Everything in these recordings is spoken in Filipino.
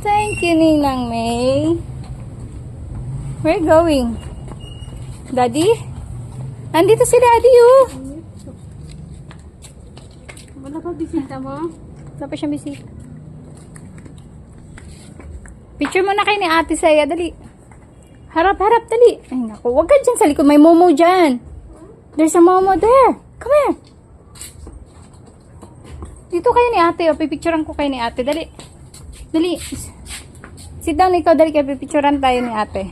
Thank you, Ninang May. Where you going? Daddy? Andito si Daddy, oh. Wala pa bisita mo? Wala pa siyang bisita. Picture mo na kayo ni Ate Saya, dali. Harap, harap, dali. Ay, naku, wag ka dyan sa likod. May momo dyan. There's a momo there. Come here. Dito kayo ni Ate, oh. Pipicturean ko kayo ni Ate, dali. Dali. Sit down ikaw, dali kayo. Pipicturean tayo ni Ate.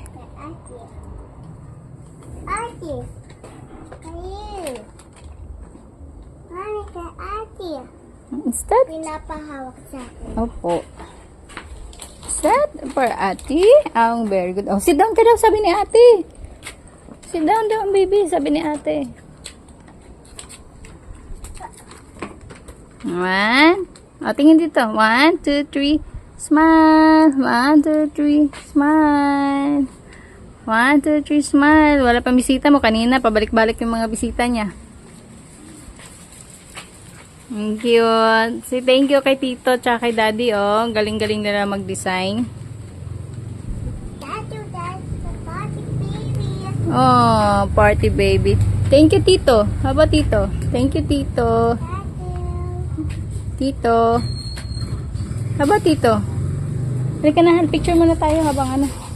Ate. Ayun. Mami, kay ate. Is that? Pinapahawak sa akin. Opo. Set for ate. Ang very good. Oh, sit down ka daw, sabi ni ate. Sit down down, baby, sabi ni ate. One. O, tingin dito. One, two, three. Smile. One, two, three. Smile. One, two, three. Smile. Wala pang bisita mo. Kanina, pabalik-balik yung mga bisita niya. Thank you. Say thank you kay Tito tsaka kay Daddy, oh. Ang Galing-galing nila mag-design. Oh, party baby. Thank you, Tito. How about Tito? Thank you, Tito. Tito. About Tito? Halika na, picture muna tayo habang ano.